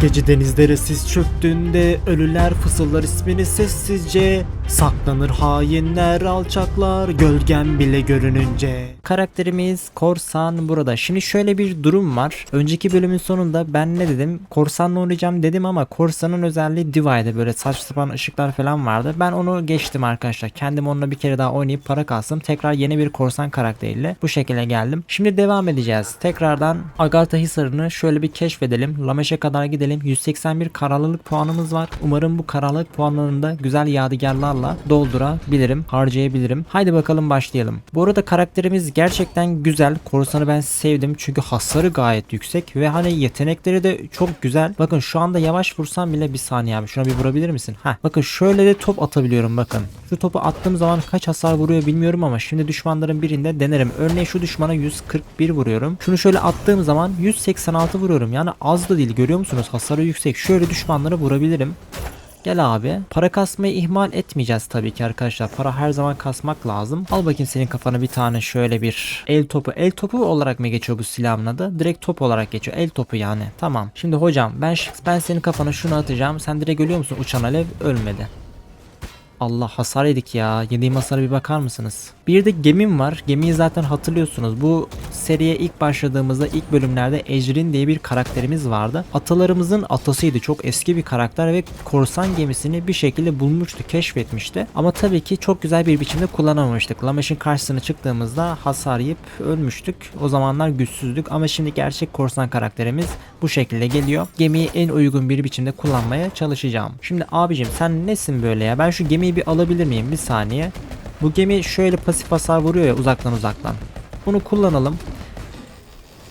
Gece denizlere sis çöktüğünde ölüler fısıldar ismini sessizce Saklanır hainler alçaklar gölgen bile görününce Karakterimiz Korsan burada. Şimdi şöyle bir durum var. Önceki bölümün sonunda ben ne dedim? Korsanla oynayacağım dedim ama Korsan'ın özelliği Divi'de böyle saç sapan ışıklar falan vardı. Ben onu geçtim arkadaşlar. Kendim onunla bir kere daha oynayıp para kalsın. Tekrar yeni bir Korsan karakteriyle bu şekilde geldim. Şimdi devam edeceğiz. Tekrardan Agartha Hisarı'nı şöyle bir keşfedelim. Lameş'e kadar gidelim. 181 kararlılık puanımız var. Umarım bu kararlılık puanlarını da güzel yadigarlarla doldurabilirim, harcayabilirim. Haydi bakalım başlayalım. Bu arada karakterimiz gerçekten güzel. Korsan'ı ben sevdim çünkü hasarı gayet yüksek ve hani yetenekleri de çok güzel. Bakın şu anda yavaş vursam bile bir saniye abi. Şuna bir vurabilir misin? Heh. Bakın şöyle de top atabiliyorum bakın. Şu topu attığım zaman kaç hasar vuruyor bilmiyorum ama şimdi düşmanların birinde denerim. Örneğin şu düşmana 141 vuruyorum. Şunu şöyle attığım zaman 186 vuruyorum. Yani az da değil görüyor musunuz? Hasarı yüksek. Şöyle düşmanlara vurabilirim. Gel abi. Para kasmayı ihmal etmeyeceğiz tabii ki arkadaşlar. Para her zaman kasmak lazım. Al bakayım senin kafana bir tane şöyle bir el topu. El topu olarak mı geçiyor bu silahın adı? Direkt top olarak geçiyor. El topu yani. Tamam. Şimdi hocam ben ben senin kafana şunu atacağım. Sen direkt görüyor musun? Uçan alev ölmedi. Allah hasar yedik ya. Yediğim hasara bir bakar mısınız? Bir de gemim var. Gemiyi zaten hatırlıyorsunuz. Bu seriye ilk başladığımızda ilk bölümlerde Ejrin diye bir karakterimiz vardı. Atalarımızın atasıydı. Çok eski bir karakter ve korsan gemisini bir şekilde bulmuştu, keşfetmişti. Ama tabii ki çok güzel bir biçimde kullanamamıştık. Lameş'in karşısına çıktığımızda hasar yiyip ölmüştük. O zamanlar güçsüzdük ama şimdi gerçek korsan karakterimiz bu şekilde geliyor. Gemiyi en uygun bir biçimde kullanmaya çalışacağım. Şimdi abicim sen nesin böyle ya? Ben şu gemiyi bir alabilir miyim? Bir saniye. Bu gemi şöyle pasif hasar vuruyor ya uzaktan uzaktan. Bunu kullanalım.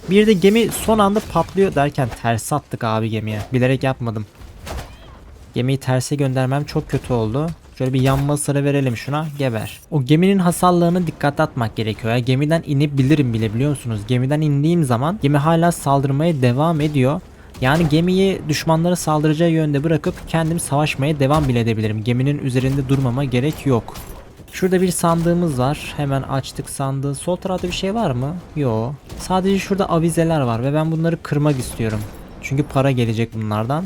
Bir de gemi son anda patlıyor derken ters attık abi gemiye. Bilerek yapmadım. Gemiyi terse göndermem çok kötü oldu. Şöyle bir yanma sıra verelim şuna. Geber. O geminin hasarlarını dikkate atmak gerekiyor. Ya. Gemiden inebilirim bile biliyor musunuz? Gemiden indiğim zaman gemi hala saldırmaya devam ediyor. Yani gemiyi düşmanlara saldıracağı yönde bırakıp kendim savaşmaya devam bile edebilirim. Geminin üzerinde durmama gerek yok. Şurada bir sandığımız var. Hemen açtık sandığı. Sol tarafta bir şey var mı? Yo. Sadece şurada avizeler var ve ben bunları kırmak istiyorum. Çünkü para gelecek bunlardan.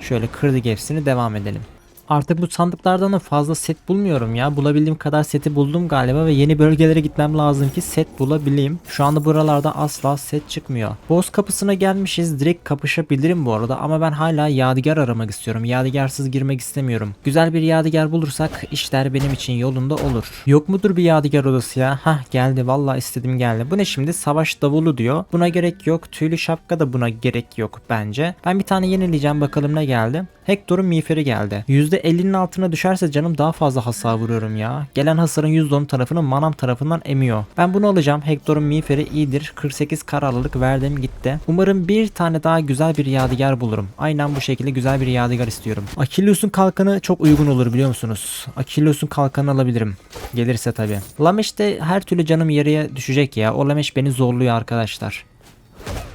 Şöyle kırdık hepsini devam edelim. Artık bu sandıklardan da fazla set bulmuyorum ya. Bulabildiğim kadar seti buldum galiba ve yeni bölgelere gitmem lazım ki set bulabileyim. Şu anda buralarda asla set çıkmıyor. Boss kapısına gelmişiz. Direkt kapışabilirim bu arada ama ben hala yadigar aramak istiyorum. Yadigarsız girmek istemiyorum. Güzel bir yadigar bulursak işler benim için yolunda olur. Yok mudur bir yadigar odası ya? Hah geldi valla istedim geldi. Bu ne şimdi? Savaş davulu diyor. Buna gerek yok. Tüylü şapka da buna gerek yok bence. Ben bir tane yenileyeceğim bakalım ne geldi. Hector'un miğferi geldi. %50'nin altına düşerse canım daha fazla hasar vuruyorum ya. Gelen hasarın %10 tarafını manam tarafından emiyor. Ben bunu alacağım. Hector'un miğferi iyidir. 48 kararlılık verdim gitti. Umarım bir tane daha güzel bir yadigar bulurum. Aynen bu şekilde güzel bir yadigar istiyorum. Achilleus'un kalkanı çok uygun olur biliyor musunuz? Achilleus'un kalkanı alabilirim. Gelirse tabi. Lameş'te her türlü canım yarıya düşecek ya. O Lameş beni zorluyor arkadaşlar.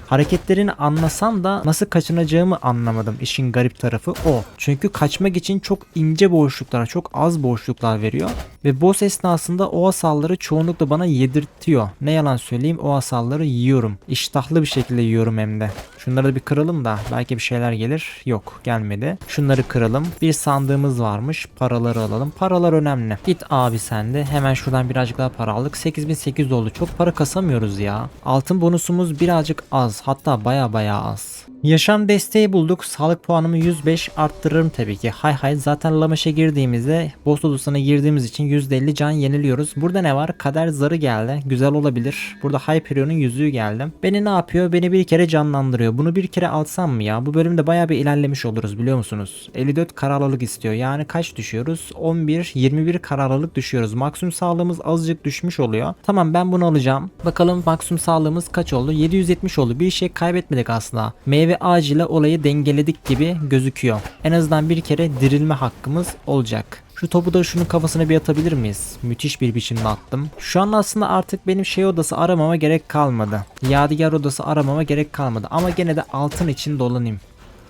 Hareketlerini anlasam da nasıl kaçınacağımı anlamadım. İşin garip tarafı o. Çünkü kaçmak için çok ince boşluklar, çok az boşluklar veriyor. Ve boss esnasında o asalları çoğunlukla bana yedirtiyor. Ne yalan söyleyeyim o asalları yiyorum. İştahlı bir şekilde yiyorum hem de. Şunları da bir kıralım da belki bir şeyler gelir. Yok gelmedi. Şunları kıralım. Bir sandığımız varmış. Paraları alalım. Paralar önemli. Git abi sen de. Hemen şuradan birazcık daha para aldık. 8800 oldu. Çok para kasamıyoruz ya. Altın bonusumuz birazcık az. Hatta baya baya az. Yaşam desteği bulduk. Sağlık puanımı 105 arttırırım tabii ki. Hay hay zaten Lameş'e girdiğimizde boss odasına girdiğimiz için %50 can yeniliyoruz. Burada ne var? Kader zarı geldi. Güzel olabilir. Burada Hyperion'un yüzüğü geldi. Beni ne yapıyor? Beni bir kere canlandırıyor. Bunu bir kere alsam mı ya? Bu bölümde baya bir ilerlemiş oluruz biliyor musunuz? 54 kararlılık istiyor. Yani kaç düşüyoruz? 11, 21 kararlılık düşüyoruz. Maksimum sağlığımız azıcık düşmüş oluyor. Tamam ben bunu alacağım. Bakalım maksimum sağlığımız kaç oldu? 770 oldu. Bir şey kaybetmedik aslında. Meyve ağacıyla olayı dengeledik gibi gözüküyor. En azından bir kere dirilme hakkımız olacak. Şu topu da şunun kafasına bir atabilir miyiz? Müthiş bir biçimde attım. Şu an aslında artık benim şey odası aramama gerek kalmadı. Yadigar odası aramama gerek kalmadı. Ama gene de altın için dolanayım.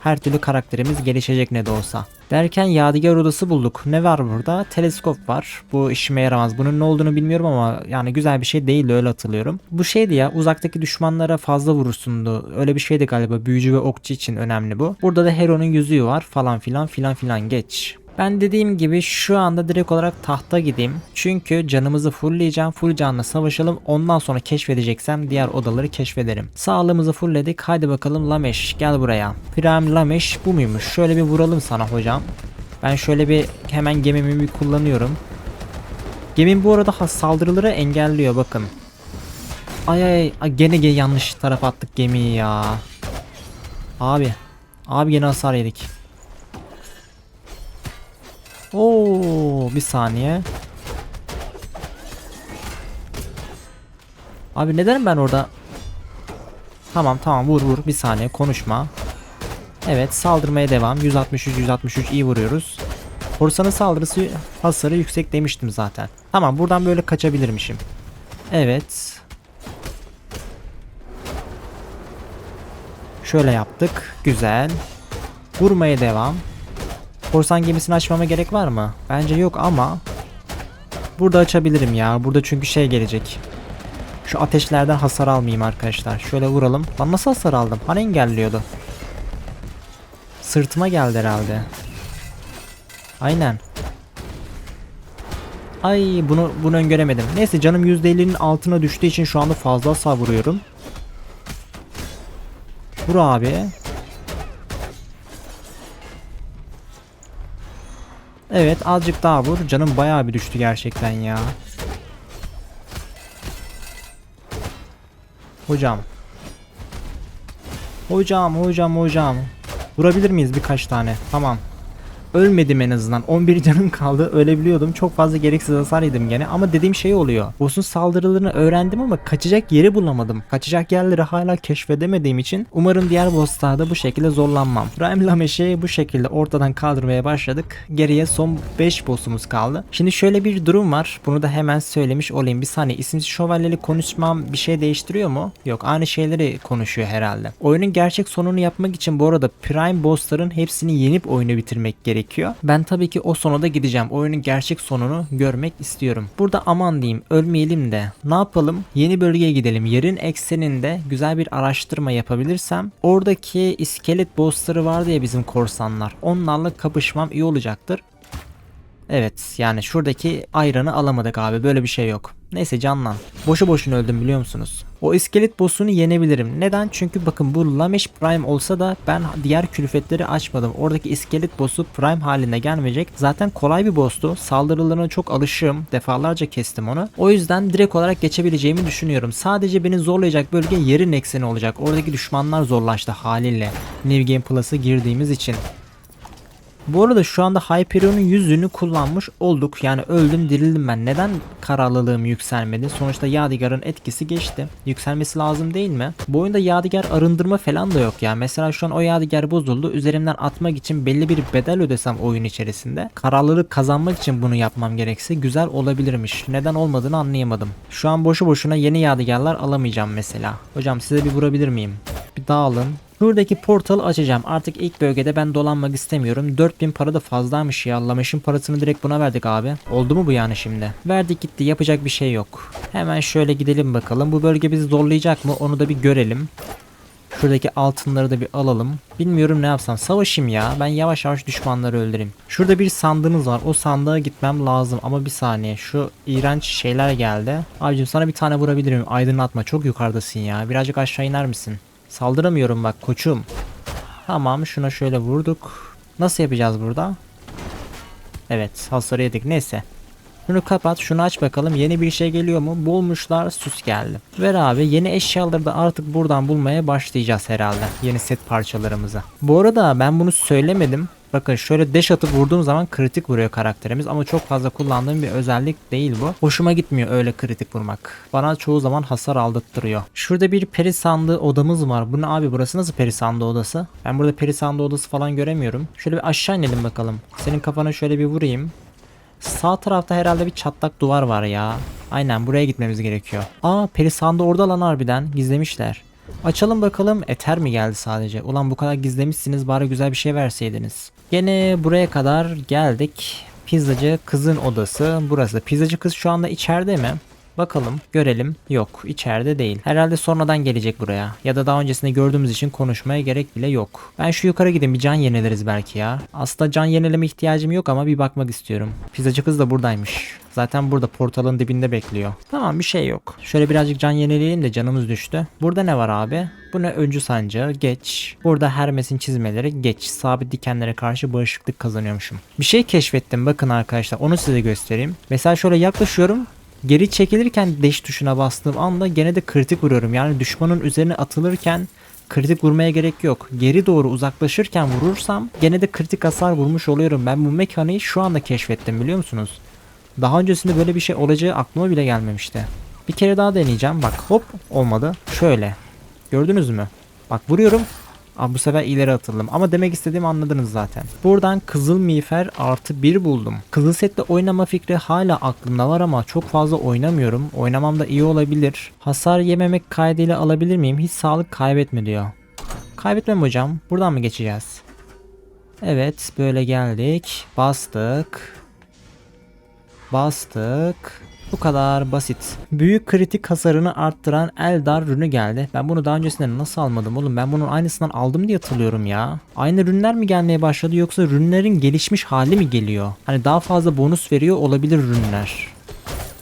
Her türlü karakterimiz gelişecek ne de olsa. Derken Yadigar odası bulduk. Ne var burada? Teleskop var. Bu işime yaramaz. Bunun ne olduğunu bilmiyorum ama yani güzel bir şey değil öyle hatırlıyorum. Bu şeydi ya uzaktaki düşmanlara fazla vurursundu. Öyle bir şeydi galiba. Büyücü ve okçu için önemli bu. Burada da Hero'nun yüzüğü var falan filan filan filan geç. Ben dediğim gibi şu anda direkt olarak tahta gideyim. Çünkü canımızı fullleyeceğim. Full canla savaşalım. Ondan sonra keşfedeceksem diğer odaları keşfederim. Sağlığımızı fullledik. Haydi bakalım Lameş gel buraya. Prime Lameş bu muymuş? Şöyle bir vuralım sana hocam. Ben şöyle bir hemen gemimi bir kullanıyorum. Gemim bu arada saldırıları engelliyor bakın. Ay ay ay gene ge- yanlış tarafa attık gemiyi ya. Abi. Abi gene hasar yedik. Oo, bir saniye. Abi neden ben orada? Tamam tamam vur vur bir saniye konuşma. Evet saldırmaya devam. 163 163 iyi vuruyoruz. Korsanın saldırısı hasarı yüksek demiştim zaten. Tamam buradan böyle kaçabilirmişim. Evet. Şöyle yaptık. Güzel. Vurmaya devam. Korsan gemisini açmama gerek var mı? Bence yok ama burada açabilirim ya. Burada çünkü şey gelecek. Şu ateşlerden hasar almayayım arkadaşlar. Şöyle vuralım. Lan nasıl hasar aldım? Hani engelliyordu? Sırtıma geldi herhalde. Aynen. Ay bunu bunu öngöremedim. Neyse canım %50'nin altına düştüğü için şu anda fazla hasar vuruyorum. Vur abi. Evet azıcık daha vur. Canım bayağı bir düştü gerçekten ya. Hocam. Hocam hocam hocam. Vurabilir miyiz birkaç tane? Tamam. Ölmedim en azından. 11 canım kaldı. Ölebiliyordum. Çok fazla gereksiz hasar yedim gene. Ama dediğim şey oluyor. Boss'un saldırılarını öğrendim ama kaçacak yeri bulamadım. Kaçacak yerleri hala keşfedemediğim için umarım diğer bosslarda bu şekilde zorlanmam. Prime Lamesh'i bu şekilde ortadan kaldırmaya başladık. Geriye son 5 boss'umuz kaldı. Şimdi şöyle bir durum var. Bunu da hemen söylemiş olayım. Bir saniye isimsiz şövalyeli konuşmam bir şey değiştiriyor mu? Yok aynı şeyleri konuşuyor herhalde. Oyunun gerçek sonunu yapmak için bu arada Prime boss'ların hepsini yenip oyunu bitirmek gerekiyor. Ben tabii ki o sona da gideceğim. Oyunun gerçek sonunu görmek istiyorum. Burada aman diyeyim ölmeyelim de ne yapalım? Yeni bölgeye gidelim. Yerin ekseninde güzel bir araştırma yapabilirsem oradaki iskelet boss'ları vardı ya bizim korsanlar. Onlarla kapışmam iyi olacaktır. Evet yani şuradaki ayranı alamadık abi böyle bir şey yok. Neyse canlan. Boşu boşuna öldüm biliyor musunuz? O iskelet boss'unu yenebilirim. Neden? Çünkü bakın bu Lamesh Prime olsa da ben diğer külfetleri açmadım. Oradaki iskelet boss'u Prime haline gelmeyecek. Zaten kolay bir boss'tu. Saldırılarına çok alışığım. Defalarca kestim onu. O yüzden direkt olarak geçebileceğimi düşünüyorum. Sadece beni zorlayacak bölge yerin ekseni olacak. Oradaki düşmanlar zorlaştı haliyle. New Game Plus'a girdiğimiz için. Bu arada şu anda Hyperion'un yüzüğünü kullanmış olduk. Yani öldüm dirildim ben. Neden kararlılığım yükselmedi? Sonuçta Yadigar'ın etkisi geçti. Yükselmesi lazım değil mi? Bu oyunda Yadigar arındırma falan da yok ya. Mesela şu an o Yadigar bozuldu. Üzerimden atmak için belli bir bedel ödesem oyun içerisinde. Kararlılık kazanmak için bunu yapmam gerekse güzel olabilirmiş. Neden olmadığını anlayamadım. Şu an boşu boşuna yeni Yadigarlar alamayacağım mesela. Hocam size bir vurabilir miyim? Bir dağılın. Buradaki portalı açacağım. Artık ilk bölgede ben dolanmak istemiyorum. 4000 para da fazlaymış ya. Lameş'in parasını direkt buna verdik abi. Oldu mu bu yani şimdi? Verdik gitti. Yapacak bir şey yok. Hemen şöyle gidelim bakalım. Bu bölge bizi zorlayacak mı? Onu da bir görelim. Şuradaki altınları da bir alalım. Bilmiyorum ne yapsam. Savaşayım ya. Ben yavaş yavaş düşmanları öldüreyim. Şurada bir sandığımız var. O sandığa gitmem lazım. Ama bir saniye. Şu iğrenç şeyler geldi. Abicim sana bir tane vurabilirim. Aydınlatma. Çok yukarıdasın ya. Birazcık aşağı iner misin? Saldıramıyorum bak koçum. Tamam şuna şöyle vurduk. Nasıl yapacağız burada? Evet hasarı yedik neyse. Şunu kapat şunu aç bakalım yeni bir şey geliyor mu? Bulmuşlar sus geldi. Ver abi yeni eşyaları da artık buradan bulmaya başlayacağız herhalde. Yeni set parçalarımızı. Bu arada ben bunu söylemedim. Bakın şöyle dash atıp vurduğum zaman kritik vuruyor karakterimiz ama çok fazla kullandığım bir özellik değil bu. Hoşuma gitmiyor öyle kritik vurmak. Bana çoğu zaman hasar aldırttırıyor. Şurada bir peri sandığı odamız var. Bu ne abi burası nasıl peri sandığı odası? Ben burada peri sandığı odası falan göremiyorum. Şöyle bir aşağı inelim bakalım. Senin kafana şöyle bir vurayım. Sağ tarafta herhalde bir çatlak duvar var ya. Aynen buraya gitmemiz gerekiyor. Aa peri sandığı orada lan harbiden gizlemişler. Açalım bakalım Ether mi geldi sadece? Ulan bu kadar gizlemişsiniz bari güzel bir şey verseydiniz. Gene buraya kadar geldik. Pizzacı kızın odası burası. Pizzacı kız şu anda içeride mi? Bakalım, görelim. Yok, içeride değil. Herhalde sonradan gelecek buraya. Ya da daha öncesinde gördüğümüz için konuşmaya gerek bile yok. Ben şu yukarı gideyim bir can yenileriz belki ya. Aslında can yenileme ihtiyacım yok ama bir bakmak istiyorum. Pizzacı kız da buradaymış. Zaten burada portalın dibinde bekliyor. Tamam bir şey yok. Şöyle birazcık can yenileyelim de canımız düştü. Burada ne var abi? Bu ne öncü sancağı? Geç. Burada Hermes'in çizmeleri geç. Sabit dikenlere karşı bağışıklık kazanıyormuşum. Bir şey keşfettim bakın arkadaşlar onu size göstereyim. Mesela şöyle yaklaşıyorum. Geri çekilirken deş tuşuna bastığım anda gene de kritik vuruyorum. Yani düşmanın üzerine atılırken kritik vurmaya gerek yok. Geri doğru uzaklaşırken vurursam gene de kritik hasar vurmuş oluyorum. Ben bu mekaniği şu anda keşfettim biliyor musunuz? Daha öncesinde böyle bir şey olacağı aklıma bile gelmemişti. Bir kere daha deneyeceğim. Bak hop olmadı. Şöyle. Gördünüz mü? Bak vuruyorum. Aa, bu sefer ileri atıldım ama demek istediğimi anladınız zaten. Buradan kızıl miğfer artı 1 buldum. Kızıl setle oynama fikri hala aklımda var ama çok fazla oynamıyorum. Oynamam da iyi olabilir. Hasar yememek kaydıyla alabilir miyim? Hiç sağlık kaybetme diyor. Kaybetmem hocam. Buradan mı geçeceğiz? Evet böyle geldik. Bastık. Bastık. Bu kadar basit. Büyük kritik hasarını arttıran Eldar rünü geldi. Ben bunu daha öncesinde nasıl almadım oğlum? Ben bunun aynısından aldım diye hatırlıyorum ya. Aynı rünler mi gelmeye başladı yoksa rünlerin gelişmiş hali mi geliyor? Hani daha fazla bonus veriyor olabilir rünler.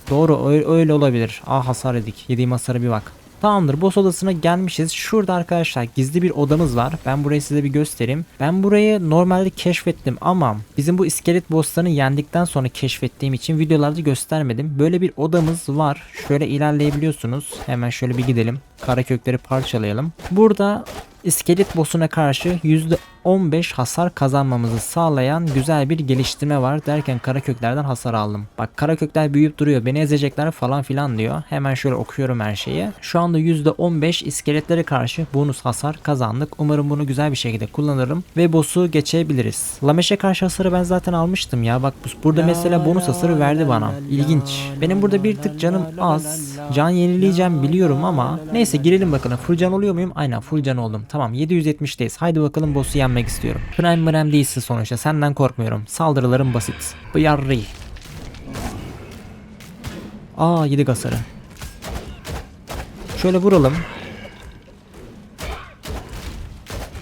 Doğru öyle, olabilir. Ah hasar yedik. Yediğim hasara bir bak. Tamamdır boss odasına gelmişiz. Şurada arkadaşlar gizli bir odamız var. Ben burayı size bir göstereyim. Ben burayı normalde keşfettim ama bizim bu iskelet bosslarını yendikten sonra keşfettiğim için videolarda göstermedim. Böyle bir odamız var. Şöyle ilerleyebiliyorsunuz. Hemen şöyle bir gidelim. Kara kökleri parçalayalım. Burada iskelet boss'una karşı %15 hasar kazanmamızı sağlayan güzel bir geliştirme var derken kara köklerden hasar aldım. Bak kara kökler büyüyüp duruyor beni ezecekler falan filan diyor. Hemen şöyle okuyorum her şeyi. Şu anda %15 iskeletlere karşı bonus hasar kazandık. Umarım bunu güzel bir şekilde kullanırım ve boss'u geçebiliriz. Lameş'e karşı hasarı ben zaten almıştım ya. Bak bu- burada mesela bonus hasarı verdi bana. İlginç. Benim burada bir tık canım az. Can yenileyeceğim biliyorum ama neyse girelim bakalım. Full can oluyor muyum? Aynen full can oldum. Tamam 770'teyiz. Haydi bakalım boss'u yenmek istiyorum. Prime mrem değilsin sonuçta. Senden korkmuyorum. Saldırılarım basit. Bıyarri. Aa 7 hasarı. Şöyle vuralım.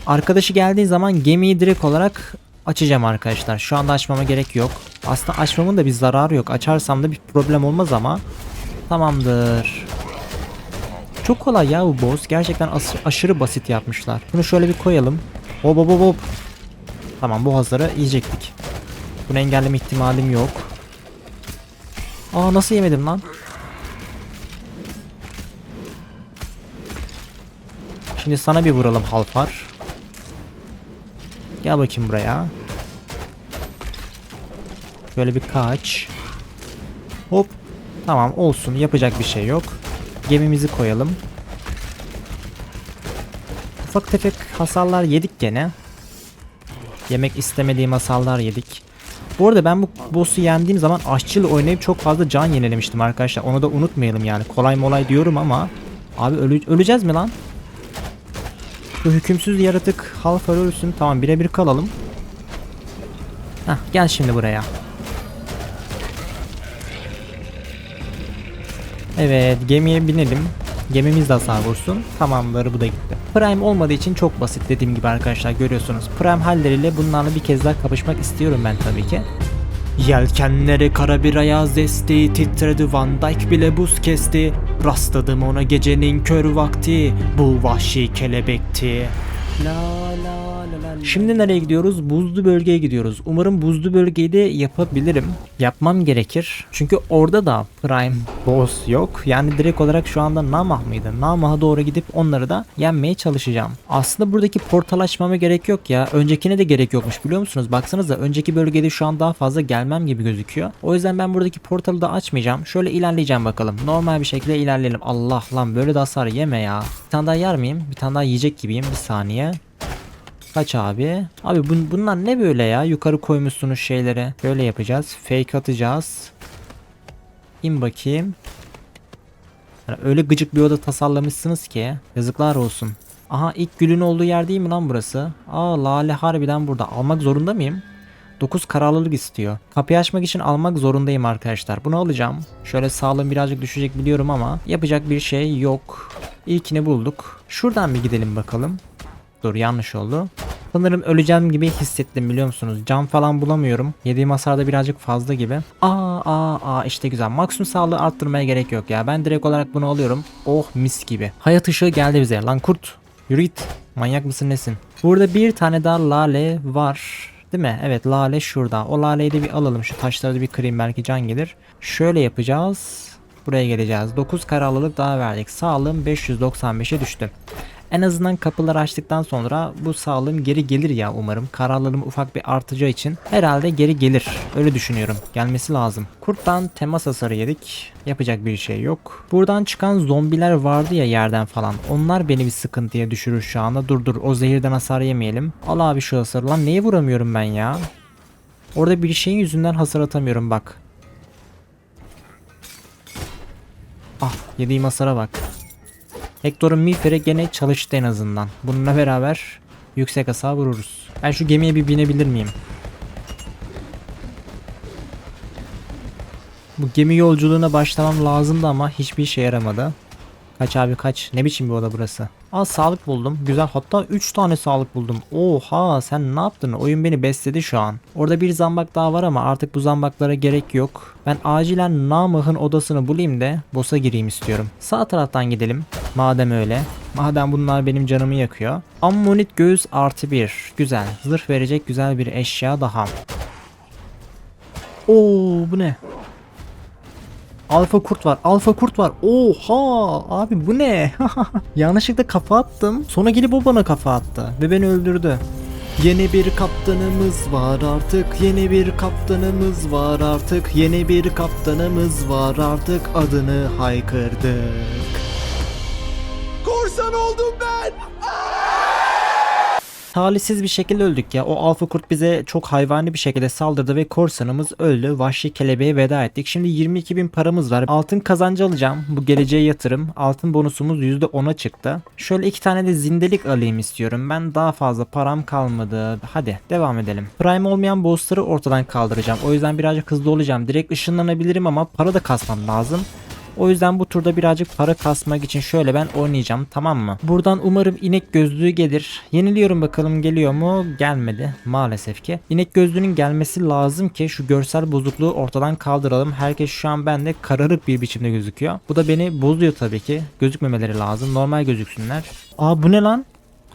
Arkadaşı geldiği zaman gemiyi direkt olarak açacağım arkadaşlar. Şu anda açmama gerek yok. Aslında açmamın da bir zararı yok. Açarsam da bir problem olmaz ama. Tamamdır. Çok kolay ya bu boss. Gerçekten as- aşırı basit yapmışlar. Bunu şöyle bir koyalım. Hop hop hop. Tamam bu hasarı yiyecektik. Bunu engelleme ihtimalim yok. Aa nasıl yemedim lan? Şimdi sana bir vuralım Halfar. Gel bakayım buraya. Böyle bir kaç. Hop. Tamam olsun yapacak bir şey yok. Gemimizi koyalım. Ufak tefek hasarlar yedik gene. Yemek istemediğim hasarlar yedik. Bu arada ben bu boss'u yendiğim zaman aşçıyla oynayıp çok fazla can yenilemiştim arkadaşlar. Onu da unutmayalım yani. Kolay molay diyorum ama abi ölü- öleceğiz mi lan? Bu hükümsüz yaratık halfar ölsün. Tamam birebir kalalım. Hah gel şimdi buraya. Evet gemiye binelim. Gemimiz de hasar vursun. Tamamdır bu da gitti. Prime olmadığı için çok basit dediğim gibi arkadaşlar görüyorsunuz. Prime halleriyle bunlarla bir kez daha kapışmak istiyorum ben tabii ki. Yelkenleri kara bir ayaz esti Titredi Van Dyke bile buz kesti Rastladım ona gecenin kör vakti Bu vahşi kelebekti la la la la. Şimdi nereye gidiyoruz? Buzlu bölgeye gidiyoruz. Umarım buzlu bölgeyi de yapabilirim. Yapmam gerekir. Çünkü orada da Prime Boss yok. Yani direkt olarak şu anda Namah mıydı? Namah'a doğru gidip onları da yenmeye çalışacağım. Aslında buradaki portal açmama gerek yok ya. Öncekine de gerek yokmuş biliyor musunuz? Baksanıza önceki bölgede şu an daha fazla gelmem gibi gözüküyor. O yüzden ben buradaki portalı da açmayacağım. Şöyle ilerleyeceğim bakalım. Normal bir şekilde ilerleyelim. Allah lan böyle de hasar yeme ya. Bir tane daha yer miyim? Bir tane daha yiyecek gibiyim. Bir saniye. Kaç abi? Abi bun- bunlar ne böyle ya? Yukarı koymuşsunuz şeyleri. Böyle yapacağız. Fake atacağız. İn bakayım. Yani öyle gıcık bir oda tasarlamışsınız ki yazıklar olsun. Aha ilk gülün olduğu yer değil mi lan burası? Aa lale harbiden burada. Almak zorunda mıyım? 9 kararlılık istiyor. Kapıyı açmak için almak zorundayım arkadaşlar. Bunu alacağım. Şöyle sağlığım birazcık düşecek biliyorum ama yapacak bir şey yok. İlkini bulduk. Şuradan bir gidelim bakalım. Dur yanlış oldu. Sanırım öleceğim gibi hissettim biliyor musunuz? Can falan bulamıyorum. Yediğim hasar da birazcık fazla gibi. Aa aa aa işte güzel. Maksimum sağlığı arttırmaya gerek yok ya. Ben direkt olarak bunu alıyorum. Oh mis gibi. Hayat ışığı geldi bize. Lan kurt. Yürü git. Manyak mısın nesin? Burada bir tane daha lale var. Değil mi? Evet lale şurada. O laleyi de bir alalım. Şu taşları da bir kırayım belki can gelir. Şöyle yapacağız. Buraya geleceğiz. 9 kararlılık daha verdik. Sağlığım 595'e düştü. En azından kapıları açtıktan sonra bu sağlığım geri gelir ya umarım. Kararlarım ufak bir artacağı için herhalde geri gelir. Öyle düşünüyorum. Gelmesi lazım. Kurttan temas hasarı yedik. Yapacak bir şey yok. Buradan çıkan zombiler vardı ya yerden falan. Onlar beni bir sıkıntıya düşürür şu anda. Dur dur o zehirden hasar yemeyelim. Al abi şu hasarı. Lan neye vuramıyorum ben ya? Orada bir şeyin yüzünden hasar atamıyorum bak. Ah yediğim hasara bak. Hector'un miğferi gene çalıştı en azından. Bununla beraber yüksek hasar vururuz. Ben şu gemiye bir binebilir miyim? Bu gemi yolculuğuna başlamam lazımdı ama hiçbir işe yaramadı. Kaç abi kaç. Ne biçim bir oda burası? Aa sağlık buldum. Güzel. Hatta 3 tane sağlık buldum. Oha sen ne yaptın? Oyun beni besledi şu an. Orada bir zambak daha var ama artık bu zambaklara gerek yok. Ben acilen Namık'ın odasını bulayım da boss'a gireyim istiyorum. Sağ taraftan gidelim. Madem öyle. Madem bunlar benim canımı yakıyor. Ammonit göğüs artı 1. Güzel. Zırh verecek güzel bir eşya daha. Oo bu ne? Alfa kurt var. Alfa kurt var. Oha! Abi bu ne? Yanlışlıkla kafa attım. Sonra gelip o bana kafa attı. Ve beni öldürdü. Yeni bir kaptanımız var artık. Yeni bir kaptanımız var artık. Yeni bir kaptanımız var artık. Adını haykırdık. Korsan oldum ben. Talihsiz bir şekilde öldük ya. O alfa kurt bize çok hayvani bir şekilde saldırdı ve korsanımız öldü. Vahşi kelebeğe veda ettik. Şimdi 22 bin paramız var. Altın kazancı alacağım. Bu geleceğe yatırım. Altın bonusumuz %10'a çıktı. Şöyle iki tane de zindelik alayım istiyorum. Ben daha fazla param kalmadı. Hadi devam edelim. Prime olmayan bossları ortadan kaldıracağım. O yüzden birazcık hızlı olacağım. Direkt ışınlanabilirim ama para da kasmam lazım. O yüzden bu turda birazcık para kasmak için şöyle ben oynayacağım tamam mı? Buradan umarım inek gözlüğü gelir. Yeniliyorum bakalım geliyor mu? Gelmedi maalesef ki. İnek gözlüğünün gelmesi lazım ki şu görsel bozukluğu ortadan kaldıralım. Herkes şu an bende kararık bir biçimde gözüküyor. Bu da beni bozuyor tabii ki. Gözükmemeleri lazım. Normal gözüksünler. Aa bu ne lan?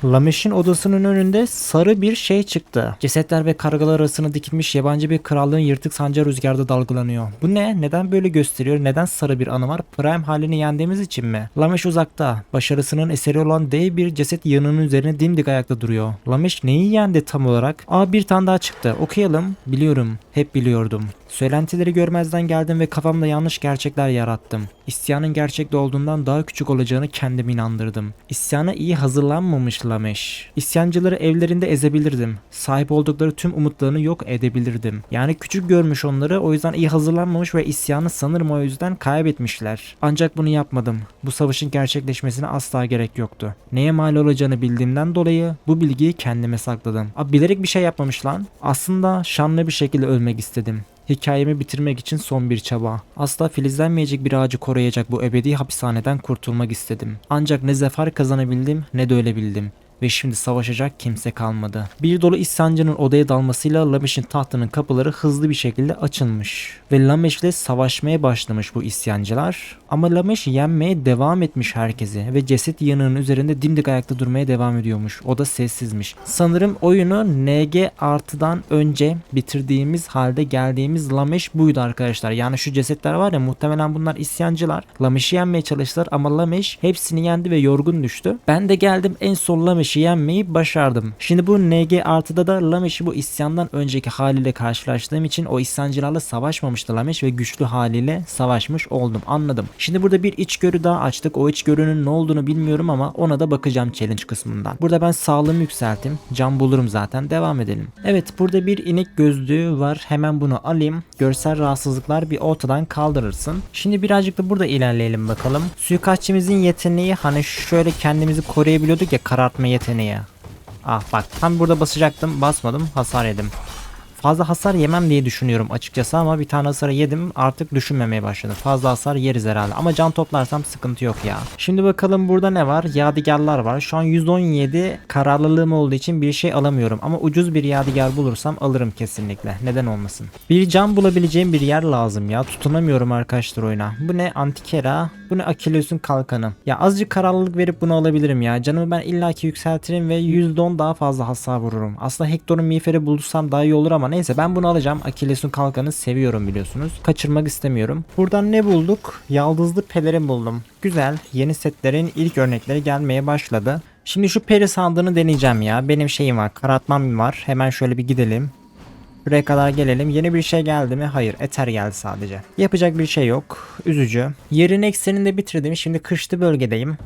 Lamesh'in odasının önünde sarı bir şey çıktı. Cesetler ve kargalar arasına dikilmiş yabancı bir krallığın yırtık sancağı rüzgarda dalgalanıyor. Bu ne? Neden böyle gösteriyor? Neden sarı bir anı var? Prime halini yendiğimiz için mi? Lamesh uzakta. Başarısının eseri olan dev bir ceset yığınının üzerine dimdik ayakta duruyor. Lamesh neyi yendi tam olarak? Aa bir tane daha çıktı. Okuyalım. Biliyorum. Hep biliyordum. Söylentileri görmezden geldim ve kafamda yanlış gerçekler yarattım. İsyanın gerçekte olduğundan daha küçük olacağını kendime inandırdım. İsyana iyi hazırlanmamış Lameş. İsyancıları evlerinde ezebilirdim. Sahip oldukları tüm umutlarını yok edebilirdim. Yani küçük görmüş onları o yüzden iyi hazırlanmamış ve isyanı sanırım o yüzden kaybetmişler. Ancak bunu yapmadım. Bu savaşın gerçekleşmesine asla gerek yoktu. Neye mal olacağını bildiğimden dolayı bu bilgiyi kendime sakladım. Abi bilerek bir şey yapmamış lan. Aslında şanlı bir şekilde ölmek istedim. Hikayemi bitirmek için son bir çaba. Asla filizlenmeyecek bir ağacı koruyacak bu ebedi hapishaneden kurtulmak istedim. Ancak ne zafer kazanabildim ne de ölebildim ve şimdi savaşacak kimse kalmadı. Bir dolu isyancının odaya dalmasıyla Lamesh'in tahtının kapıları hızlı bir şekilde açılmış. Ve Lamesh'le savaşmaya başlamış bu isyancılar. Ama Lamesh yenmeye devam etmiş herkesi ve ceset yanığının üzerinde dimdik ayakta durmaya devam ediyormuş. O da sessizmiş. Sanırım oyunu NG artıdan önce bitirdiğimiz halde geldiğimiz Lamesh buydu arkadaşlar. Yani şu cesetler var ya muhtemelen bunlar isyancılar. Lamesh'i yenmeye çalıştılar ama Lamesh hepsini yendi ve yorgun düştü. Ben de geldim en son Lamesh'i Lamesh'i yenmeyi başardım. Şimdi bu NG artıda da Lamesh'i bu isyandan önceki haliyle karşılaştığım için o isyancılarla savaşmamıştı Lamesh ve güçlü haliyle savaşmış oldum. Anladım. Şimdi burada bir içgörü daha açtık. O içgörünün ne olduğunu bilmiyorum ama ona da bakacağım challenge kısmından. Burada ben sağlığımı yükselteyim. Can bulurum zaten. Devam edelim. Evet burada bir inek gözlüğü var. Hemen bunu alayım. Görsel rahatsızlıklar bir ortadan kaldırırsın. Şimdi birazcık da burada ilerleyelim bakalım. Suikastçimizin yeteneği hani şöyle kendimizi koruyabiliyorduk ya karartma yeteneği. Ah bak tam burada basacaktım basmadım hasar yedim. Fazla hasar yemem diye düşünüyorum açıkçası ama bir tane hasarı yedim artık düşünmemeye başladım. Fazla hasar yeriz herhalde ama can toplarsam sıkıntı yok ya. Şimdi bakalım burada ne var? Yadigarlar var. Şu an 117 kararlılığım olduğu için bir şey alamıyorum ama ucuz bir yadigar bulursam alırım kesinlikle. Neden olmasın? Bir can bulabileceğim bir yer lazım ya. Tutunamıyorum arkadaşlar oyuna. Bu ne? Antikera. Bu ne? Akileus'un kalkanı. Ya azıcık kararlılık verip bunu alabilirim ya. Canımı ben illaki yükseltirim ve %10 daha fazla hasar vururum. Aslında Hector'un miğferi bulursam daha iyi olur ama neyse ben bunu alacağım. Akileus'un kalkanı seviyorum biliyorsunuz. Kaçırmak istemiyorum. Buradan ne bulduk? Yaldızlı pelerin buldum. Güzel. Yeni setlerin ilk örnekleri gelmeye başladı. Şimdi şu peri sandığını deneyeceğim ya. Benim şeyim var. Karatmam var. Hemen şöyle bir gidelim. Buraya kadar gelelim. Yeni bir şey geldi mi? Hayır. Ether geldi sadece. Yapacak bir şey yok. Üzücü. Yerin eksenini de bitirdim. Şimdi kışlı bölgedeyim.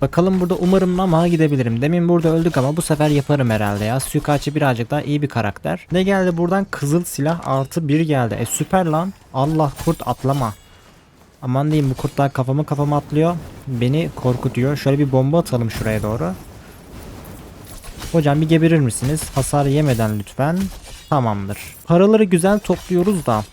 Bakalım burada umarım Namaha gidebilirim. Demin burada öldük ama bu sefer yaparım herhalde ya. Suikastçı birazcık daha iyi bir karakter. Ne geldi buradan? Kızıl silah artı bir geldi. E süper lan. Allah kurt atlama. Aman diyeyim bu kurtlar kafamı kafama atlıyor. Beni korkutuyor. Şöyle bir bomba atalım şuraya doğru. Hocam bir geberir misiniz? Hasar yemeden lütfen. Tamamdır. Paraları güzel topluyoruz da.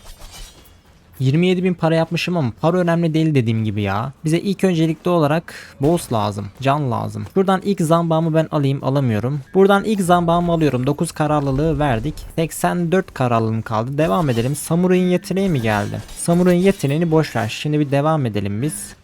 27 bin para yapmışım ama para önemli değil dediğim gibi ya. Bize ilk öncelikli olarak boss lazım. Can lazım. Buradan ilk zambağımı ben alayım alamıyorum. Buradan ilk zambağımı alıyorum. 9 kararlılığı verdik. 84 kararlılığım kaldı. Devam edelim. Samuray'ın yeteneği mi geldi? Samuray'ın yeteneğini boş ver. Şimdi bir devam edelim biz.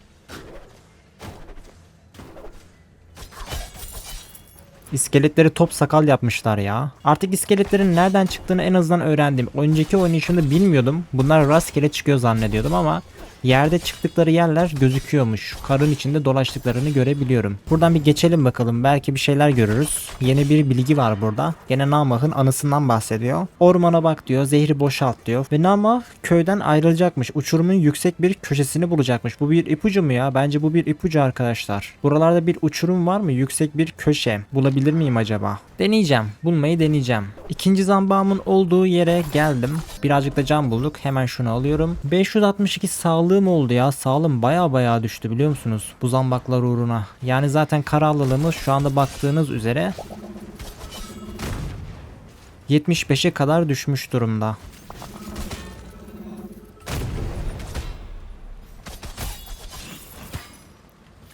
İskeletleri top sakal yapmışlar ya. Artık iskeletlerin nereden çıktığını en azından öğrendim. Önceki oynayışımda bilmiyordum. Bunlar rastgele çıkıyor zannediyordum ama yerde çıktıkları yerler gözüküyormuş. Karın içinde dolaştıklarını görebiliyorum. Buradan bir geçelim bakalım. Belki bir şeyler görürüz. Yeni bir bilgi var burada. Gene Namah'ın anısından bahsediyor. Ormana bak diyor. Zehri boşalt diyor. Ve Namah köyden ayrılacakmış. Uçurumun yüksek bir köşesini bulacakmış. Bu bir ipucu mu ya? Bence bu bir ipucu arkadaşlar. Buralarda bir uçurum var mı? Yüksek bir köşe. Bulabilir miyim acaba? Deneyeceğim. Bulmayı deneyeceğim. İkinci zambağımın olduğu yere geldim. Birazcık da can bulduk. Hemen şunu alıyorum. 562 sağlığım oldu ya. Sağlığım baya baya düştü biliyor musunuz? Bu zambaklar uğruna. Yani zaten kararlılığımız şu anda baktığınız üzere 75'e kadar düşmüş durumda.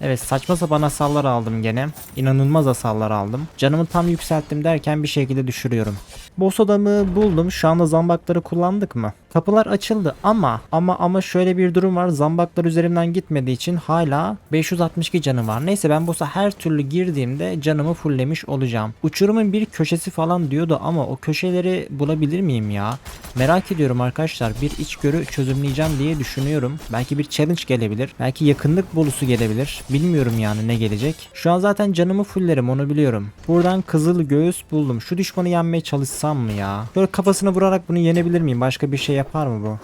Evet saçma sapan hasarlar aldım gene. İnanılmaz hasarlar aldım. Canımı tam yükselttim derken bir şekilde düşürüyorum. Boss adamı buldum. Şu anda zambakları kullandık mı? Kapılar açıldı ama ama ama şöyle bir durum var. Zambaklar üzerimden gitmediği için hala 562 canı var. Neyse ben boss'a her türlü girdiğimde canımı fulllemiş olacağım. Uçurumun bir köşesi falan diyordu ama o köşeleri bulabilir miyim ya? Merak ediyorum arkadaşlar. Bir içgörü çözümleyeceğim diye düşünüyorum. Belki bir challenge gelebilir. Belki yakınlık bolusu gelebilir. Bilmiyorum yani ne gelecek. Şu an zaten canımı fullerim onu biliyorum. Buradan kızıl göğüs buldum. Şu düşmanı yenmeye çalışsam mı ya? Böyle kafasına vurarak bunu yenebilir miyim? Başka bir şey yapar mı bu?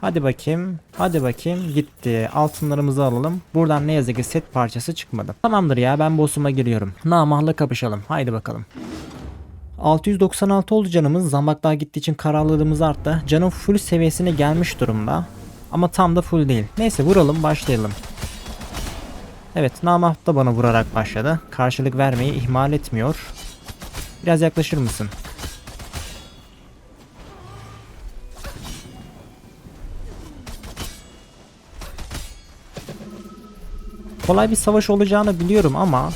Hadi bakayım. Hadi bakayım. Gitti. Altınlarımızı alalım. Buradan ne yazık ki set parçası çıkmadı. Tamamdır ya ben boss'uma giriyorum. Namahla kapışalım. Haydi bakalım. 696 oldu canımız. Zambaklar gittiği için kararlılığımız arttı. Canım full seviyesine gelmiş durumda. Ama tam da full değil. Neyse vuralım başlayalım. Evet Namah da bana vurarak başladı. Karşılık vermeyi ihmal etmiyor. Biraz yaklaşır mısın? Kolay bir savaş olacağını biliyorum ama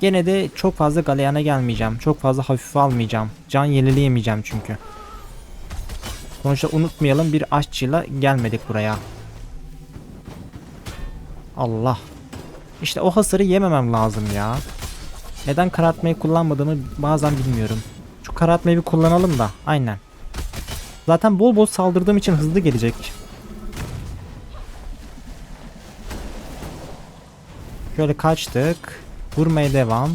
Gene de çok fazla galeyana gelmeyeceğim. Çok fazla hafife almayacağım. Can yenileyemeyeceğim çünkü. Sonuçta unutmayalım bir aşçıyla gelmedik buraya. Allah. İşte o hasarı yememem lazım ya. Neden karartmayı kullanmadığımı bazen bilmiyorum. Şu karartmayı bir kullanalım da. Aynen. Zaten bol bol saldırdığım için hızlı gelecek. Şöyle kaçtık. Vurmaya devam.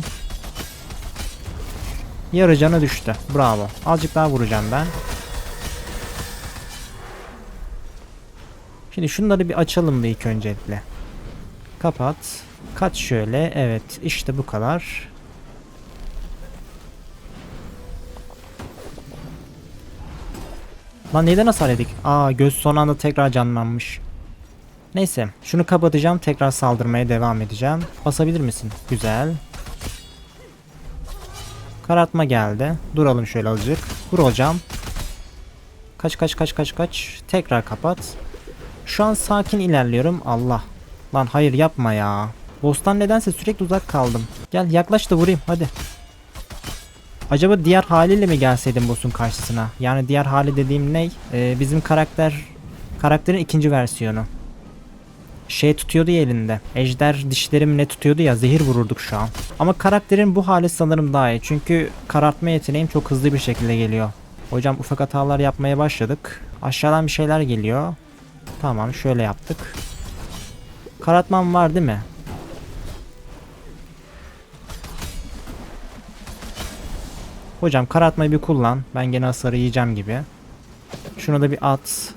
Yarı canı düştü. Bravo. Azıcık daha vuracağım ben. Şimdi şunları bir açalım da ilk öncelikle. Kapat. Kaç şöyle. Evet. işte bu kadar. Lan neden hasar yedik? Aa göz son anda tekrar canlanmış. Neyse şunu kapatacağım tekrar saldırmaya devam edeceğim. Basabilir misin? Güzel. Karartma geldi. Duralım şöyle azıcık. Vur hocam. Kaç kaç kaç kaç kaç. Tekrar kapat. Şu an sakin ilerliyorum. Allah. Lan hayır yapma ya. Boss'tan nedense sürekli uzak kaldım. Gel yaklaş da vurayım hadi. Acaba diğer haliyle mi gelseydim boss'un karşısına? Yani diğer hali dediğim ne? Ee, bizim karakter karakterin ikinci versiyonu. Şey tutuyordu ya elinde. Ejder dişlerim ne tutuyordu ya zehir vururduk şu an. Ama karakterin bu hali sanırım daha iyi. Çünkü karartma yeteneğim çok hızlı bir şekilde geliyor. Hocam ufak hatalar yapmaya başladık. Aşağıdan bir şeyler geliyor. Tamam şöyle yaptık. Karartmam var değil mi? Hocam karartmayı bir kullan. Ben gene hasarı yiyeceğim gibi. Şunu da bir at.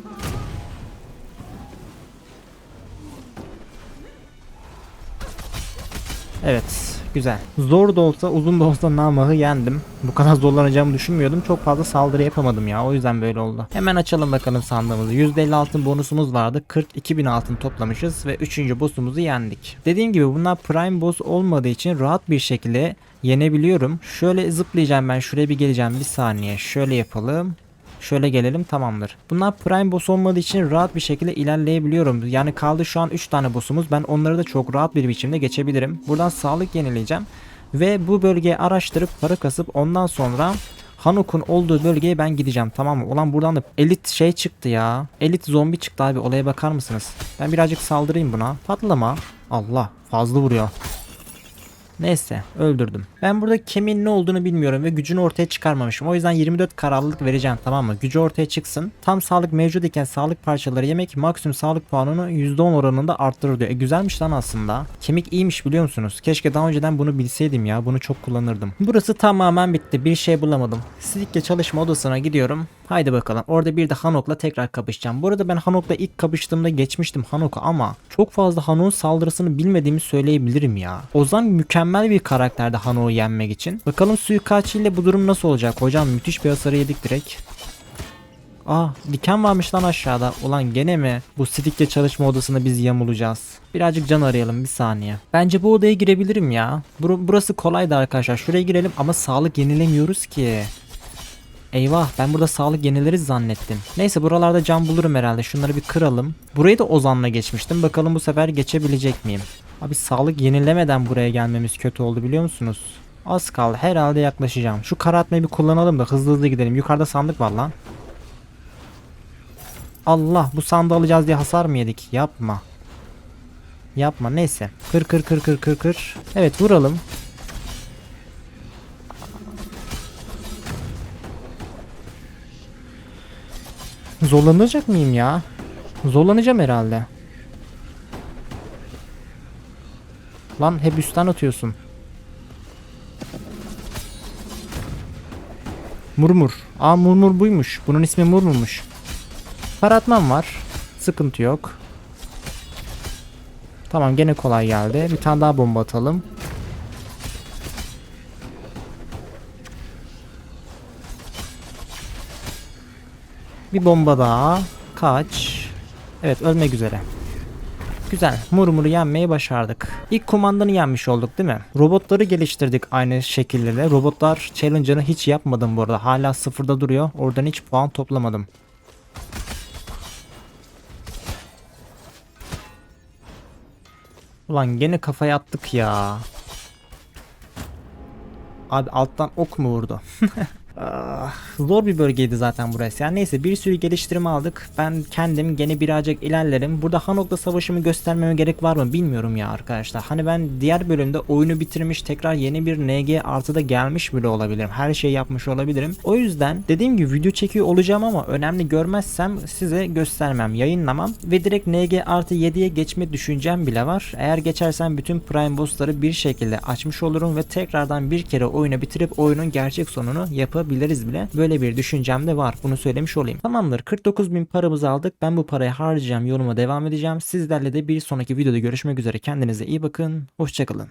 Evet. Güzel. Zor da olsa uzun da olsa namahı yendim. Bu kadar zorlanacağımı düşünmüyordum. Çok fazla saldırı yapamadım ya. O yüzden böyle oldu. Hemen açalım bakalım sandığımızı. %50 altın bonusumuz vardı. 42 bin altın toplamışız ve 3. boss'umuzu yendik. Dediğim gibi bunlar prime boss olmadığı için rahat bir şekilde yenebiliyorum. Şöyle zıplayacağım ben. Şuraya bir geleceğim. Bir saniye. Şöyle yapalım. Şöyle gelelim tamamdır. Bunlar prime boss olmadığı için rahat bir şekilde ilerleyebiliyorum. Yani kaldı şu an 3 tane boss'umuz. Ben onları da çok rahat bir biçimde geçebilirim. Buradan sağlık yenileyeceğim. Ve bu bölgeyi araştırıp para kasıp ondan sonra Hanuk'un olduğu bölgeye ben gideceğim tamam mı? Ulan buradan da elit şey çıktı ya. Elit zombi çıktı abi olaya bakar mısınız? Ben birazcık saldırayım buna. Patlama. Allah fazla vuruyor. Neyse öldürdüm. Ben burada kemiğin ne olduğunu bilmiyorum ve gücünü ortaya çıkarmamışım. O yüzden 24 kararlılık vereceğim tamam mı? Gücü ortaya çıksın. Tam sağlık mevcut iken sağlık parçaları yemek maksimum sağlık puanını %10 oranında arttırır diyor. E güzelmiş lan aslında. Kemik iyiymiş biliyor musunuz? Keşke daha önceden bunu bilseydim ya. Bunu çok kullanırdım. Burası tamamen bitti. Bir şey bulamadım. Sidik'le çalışma odasına gidiyorum. Haydi bakalım. Orada bir de Hanok'la tekrar kapışacağım. Bu arada ben Hanok'la ilk kapıştığımda geçmiştim Hanok'u ama çok fazla Hanok'un saldırısını bilmediğimi söyleyebilirim ya. Ozan mükemmel bir karakterdi Hanok'u yenmek için. Bakalım suikastçı ile bu durum nasıl olacak? Hocam müthiş bir hasarı yedik direkt. Aa diken varmış lan aşağıda. Ulan gene mi? Bu Sidik'le çalışma odasında biz yamulacağız. Birazcık can arayalım bir saniye. Bence bu odaya girebilirim ya. Bur- burası kolaydı arkadaşlar. Şuraya girelim ama sağlık yenilemiyoruz ki. Eyvah ben burada sağlık yenileriz zannettim. Neyse buralarda cam bulurum herhalde. Şunları bir kıralım. Burayı da Ozan'la geçmiştim. Bakalım bu sefer geçebilecek miyim? Abi sağlık yenilemeden buraya gelmemiz kötü oldu biliyor musunuz? Az kaldı herhalde yaklaşacağım. Şu karartmayı bir kullanalım da hızlı hızlı gidelim. Yukarıda sandık var lan. Allah bu sandığı alacağız diye hasar mı yedik? Yapma. Yapma neyse. Kır kır kır kır kır kır. Evet vuralım. Zorlanacak mıyım ya? Zorlanacağım herhalde. Lan hep üstten atıyorsun. Murmur. Aa murmur buymuş. Bunun ismi murmurmuş. Paratmam var. Sıkıntı yok. Tamam gene kolay geldi. Bir tane daha bomba atalım. Bir bomba daha. Kaç. Evet ölmek üzere. Güzel. Murmur'u yenmeyi başardık. İlk kumandanı yenmiş olduk değil mi? Robotları geliştirdik aynı şekilde de. Robotlar challenge'ını hiç yapmadım bu arada. Hala sıfırda duruyor. Oradan hiç puan toplamadım. Ulan gene kafaya attık ya. Abi alttan ok mu vurdu? Ah, zor bir bölgeydi zaten burası. Yani neyse bir sürü geliştirme aldık. Ben kendim gene birazcık ilerlerim. Burada Hanok'la savaşımı göstermeme gerek var mı bilmiyorum ya arkadaşlar. Hani ben diğer bölümde oyunu bitirmiş tekrar yeni bir NG artıda gelmiş bile olabilirim. Her şeyi yapmış olabilirim. O yüzden dediğim gibi video çekiyor olacağım ama önemli görmezsem size göstermem, yayınlamam ve direkt NG artı 7'ye geçme düşüncem bile var. Eğer geçersem bütün Prime Boss'ları bir şekilde açmış olurum ve tekrardan bir kere oyunu bitirip oyunun gerçek sonunu yapabiliriz bile. Böyle bir düşüncem de var. Bunu söylemiş olayım. Tamamdır. 49 bin paramızı aldık. Ben bu parayı harcayacağım. Yoluma devam edeceğim. Sizlerle de bir sonraki videoda görüşmek üzere. Kendinize iyi bakın. Hoşçakalın.